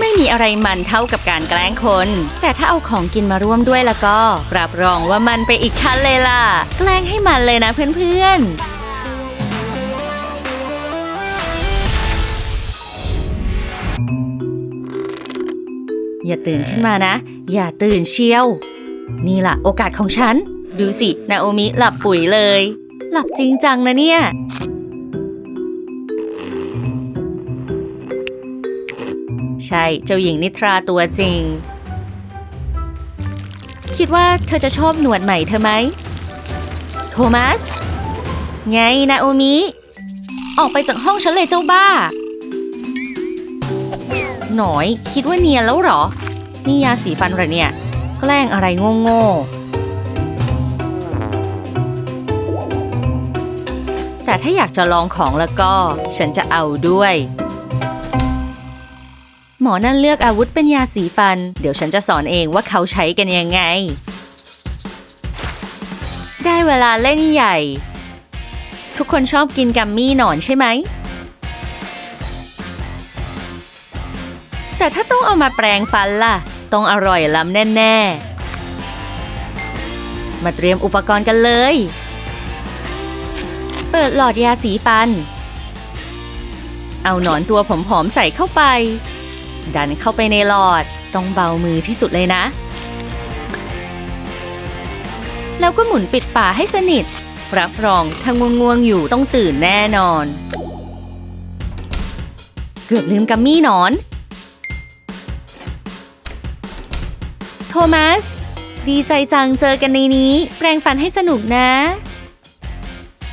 ไม่มีอะไรมันเท่ากับการแกล้งคน แต่ถ้าเอาของกินมาร่วมด้วยแล้วก็ รับรองว่ามันไปอีกขั้นเลยล่ะ แกล้งให้มันเลยนะเพื่อนๆอย่าตื่นขึ้นมานะ อย่าตื่นเชียว นี่ล่ะโอกาสของฉัน ดูสิ นาโอมิหลับปุ๋ยเลย หลับจริงจังนะเนี่ย ใช่ เจ้าหญิงนิทราตัวจริง คิดว่าเธอจะชอบหนวดใหม่เธอไหม โทมัส ไงนาโอมิ ออกไปจากห้องฉันเลยเจ้าบ้า หน่อยคิดว่าเนียนแล้วหรอ นี่ยาสีฟันหรอเนี่ย แกล้งอะไรโง่ๆแต่ถ้าอยากจะลองของแล้วก็ ฉันจะเอาด้วย หมอนั่นเลือกอาวุธเป็นยาสีฟัน เดี๋ยวฉันจะสอนเองว่าเขาใช้กันยังไง ได้เวลาเล่นใหญ่ ทุกคนชอบกินกัมมี่หนอนใช่ไหม แต่ถ้าต้องเอามาแปลงฟันล่ะ ต้องอร่อยล้ำแน่ ๆ มาเตรียมอุปกรณ์กันเลย เปิดหลอดยาสีฟัน เอาหนอนตัวผอมๆใส่เข้าไป ดันเข้าไปในหลอด ต้องเบามือที่สุดเลยนะ แล้วก็หมุนปิดฝาให้สนิท รับรองถ้าง่วงๆอยู่ต้องตื่นแน่นอน เกือบลืมกัมมี่นอน โทมัส ดีใจจังเจอกันในนี้ แปรงฟันให้สนุกนะ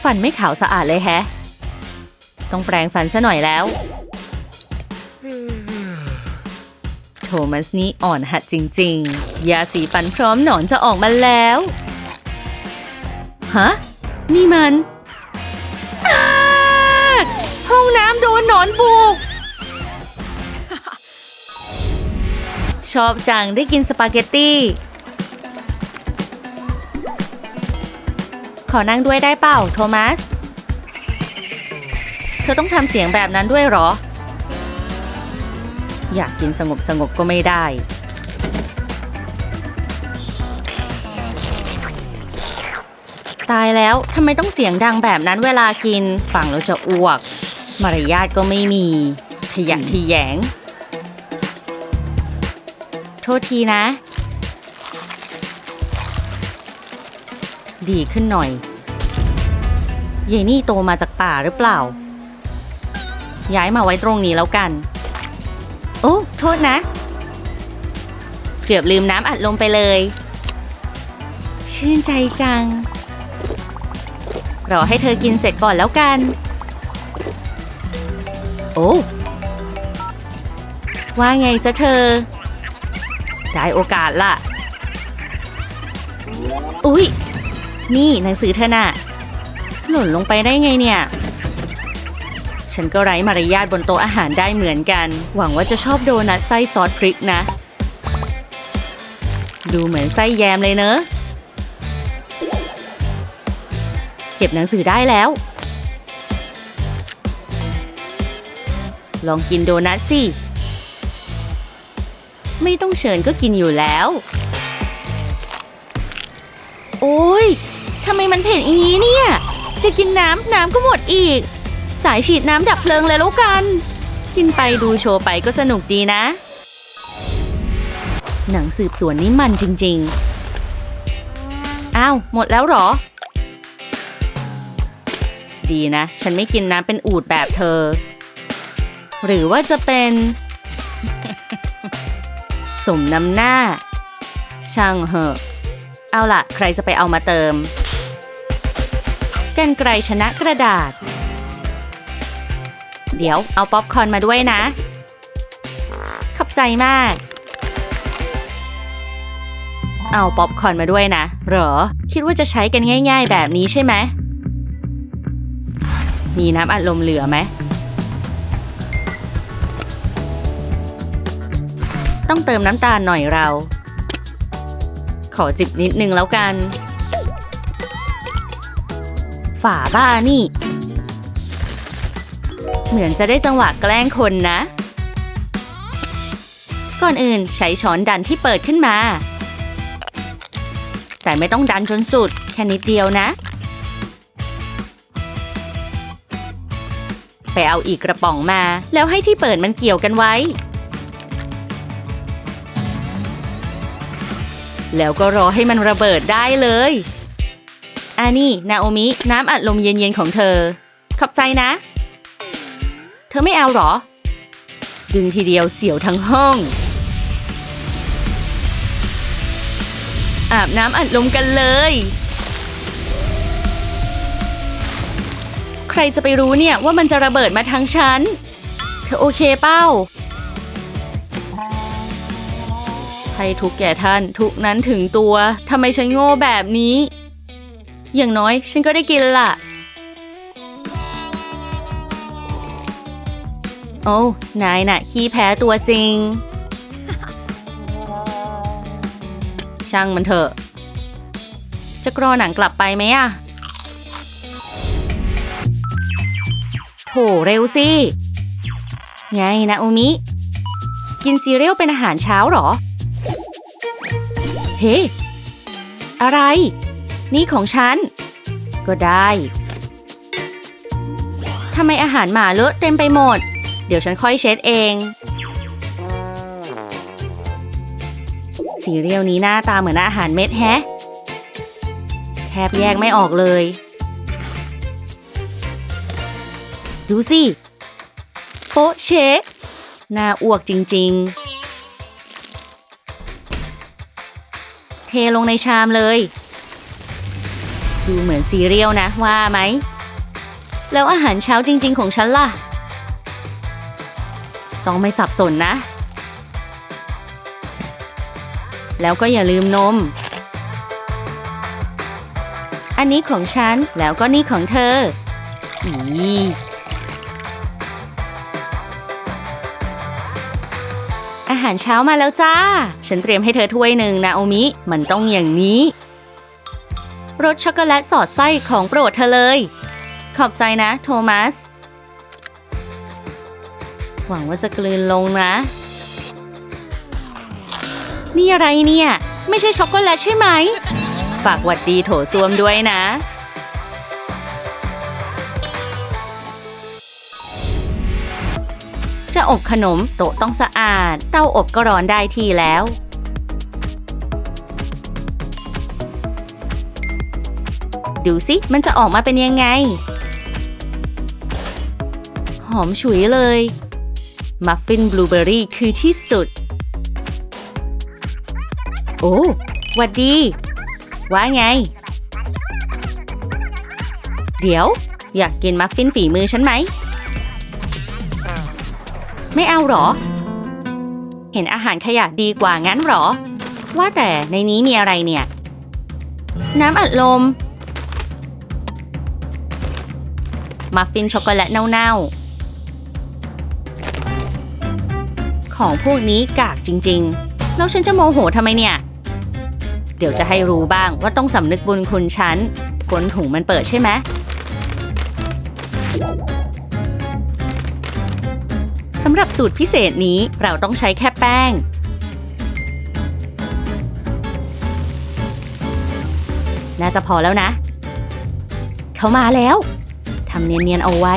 ฟันไม่ขาวสะอาดเลยแฮะ ต้องแปรงฟันซะหน่อยแล้ว โทมัสนี่อ่อนหัดจริง ๆ ยาสีฟันพร้อมหนอนจะออกมาแล้ว ฮะ นี่มันห้องน้ำโดนหนอนบุก ชอบจังได้กินสปาเกตตี้ ขอนั่งด้วยได้เปล่า โทมัส เธอต้องทำเสียงแบบนั้นด้วยหรอ อยากกินสงบสงบก็ไม่ได้ ตายแล้วทำไมต้องเสียงดังแบบนั้นเวลากินฟังแล้วจะอ้วก มารยาทก็ไม่มี ขยะทีแยง โทษทีนะ ดีขึ้นหน่อยยายนี่โตมาจากป่าหรือเปล่า ย้ายมาไว้ตรงนี้แล้วกัน โทษนะ เกือบลืมน้ำอัดลมไปเลย ชื่นใจจัง รอให้เธอกินเสร็จก่อนแล้วกัน โอ้ว่าไงจะเธอ ได้โอกาสละอุ๊ย นี่หนังสือเธอน่ะ หล่นลงไปได้ไงเนี่ย ฉันก็ไร้มารยาทบนโต๊ะอาหารได้เหมือนกัน หวังว่าจะชอบโดนัทไส้ซอสพริกนะ ดูเหมือนไส้แยมเลยเนอะ เก็บหนังสือได้แล้ว ลองกินโดนัทสิ ไม่ต้องเชิญก็กินอยู่แล้ว โอ้ยทำไมมันเผ็ดอย่างนี้เนี่ย จะกินน้ำน้ำก็หมดอีก สายฉีดน้ำดับเพลิงเลยแล้วกัน กินไปดูโชว์ไปก็สนุกดีนะ หนังสืบสวนนี่มันจริง ๆ อ้าว หมดแล้วหรอ ดีนะ ฉันไม่กินน้ำเป็นอูดแบบเธอ หรือว่าจะเป็น สมน้ำหน้า ช่างเหอะ เอาล่ะ ใครจะไปเอามาเติมกันไกรชนะกระดาษ เดี๋ยวเอาป๊อปคอร์นมาด้วยนะ ขอบใจมาก เอาป๊อปคอร์นมาด้วยนะ เหรอ คิดว่าจะใช้กันง่าย ๆ แบบนี้ใช่ไหม มีน้ำอัดลมเหลือไหม ต้องเติมน้ำตาลหน่อยเรา ขอจิบนิดนึงแล้วกัน ฝาบ้านี่ เหมือนจะได้จังหวะแกล้งคนนะ ก่อนอื่นใช้ช้อนดันที่เปิดขึ้นมา แต่ไม่ต้องดันจนสุด แค่นิดเดียวนะ ไปเอาอีกกระป๋องมา แล้วให้ที่เปิดมันเกี่ยวกันไว้ แล้วก็รอให้มันระเบิดได้เลยอันนี่ นาโอมิ น้ำอัดลมเย็นๆของเธอ ขอบใจนะ เธอไม่เอาเหรอ ดึงทีเดียวเสียวทั้งห้อง อาบน้ำอัดลมกันเลย ใครจะไปรู้เนี่ยว่ามันจะระเบิดมาทางฉัน เธอโอเคเป้า ให้ทุกแก่ท่านทุกนั้นถึงตัว ทำไมฉันโง่แบบนี้ อย่างน้อยฉันก็ได้กินล่ะ โอ้นายน่ะ ขี้แพ้ตัวจริง ช่างมันเถอะ จะกรอหนังกลับไปไหมอะโถเร็วสิ ไงนะโอมิ กินซีเรียลเป็นอาหารเช้าหรอ เฮ้ อะไร นี่ของฉัน ก็ได้ทำไมอาหารหมาเลอะเต็มไปหมด เดี๋ยวฉันค่อยเช็ดเองซีเรียลนี้หน้าตาเหมือนอาหารเม็ดแฮะ แทบแยกไม่ออกเลย ดูสิ โป๊ะเชะหน้าอ้วกจริง ๆ เทลงในชามเลย ดูเหมือนซีเรียลนะว่าไหม แล้วอาหารเช้าจริง ๆ ของฉันล่ะ ต้องไม่สับสนนะ แล้วก็อย่าลืมนม อันนี้ของฉัน แล้วก็นี่ของเธออีอาหารเช้ามาแล้วจ้า ฉันเตรียมให้เธอถ้วยหนึ่งนะโอมิ มันต้องอย่างนี้รสช็อกโกแลตสอดไส้ของโปรดเธอเลย ขอบใจนะ โทมัส หวังว่าจะกลืนลงนะ นี่อะไรเนี่ย ไม่ใช่ช็อกโกแลตใช่ไหม ฝากหวัดดีโถส้วมด้วยนะ จะอบขนมโต๊ะต้องสะอาด เตาอบก็ร้อนได้ทีแล้วดูสิ มันจะออกมาเป็นยังไง หอมฉุยเลย มัฟฟินบลูเบอรี่คือที่สุด โอ้หวัดดี ว่าไง เดี๋ยว อยากกินมัฟฟินฝีมือฉันไหม ไม่เอาหรอ เห็นอาหารขยะดีกว่างั้นหรอ ว่าแต่ในนี้มีอะไรเนี่ย น้ำอัดลม มัฟฟินช็อกโกแลตเน่าๆ ของพวกนี้กากจริงๆ แล้วฉันจะโมโหทำไมเนี่ย เดี๋ยวจะให้รู้บ้างว่าต้องสำนึกบุญคุณฉันกลถุงมันเปิดใช่ไหมสำหรับสูตรพิเศษนี้เราต้องใช้แค่แป้ง น่าจะพอแล้วนะ เขามาแล้ว ทำเนียนๆเอาไว้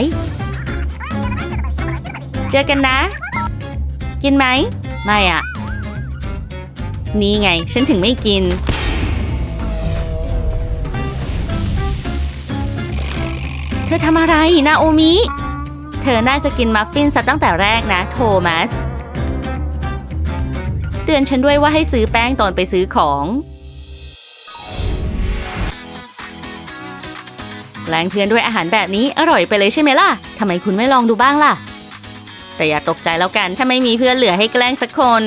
เจอกันนะ กินไหม ไม่อะนี่ไง ฉันถึงไม่กิน เธอทำอะไรนาโอมิ เธอน่าจะกินมัฟฟินซะตั้งแต่แรกนะ โทมัส เตือนฉันด้วยว่าให้ซื้อแป้งตอนไปซื้อของแกล้งเพื่อนด้วยอาหารแบบนี้อร่อยไปเลยใช่ไหมล่ะ ทำไมคุณไม่ลองดูบ้างล่ะ แต่อย่าตกใจแล้วกันถ้าไม่มีเพื่อนเหลือให้แกล้งสักคน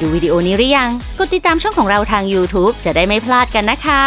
ดูวิดีโอนี้หรือยัง กดติดตามช่องของเราทาง YouTube จะได้ไม่พลาดกันนะคะ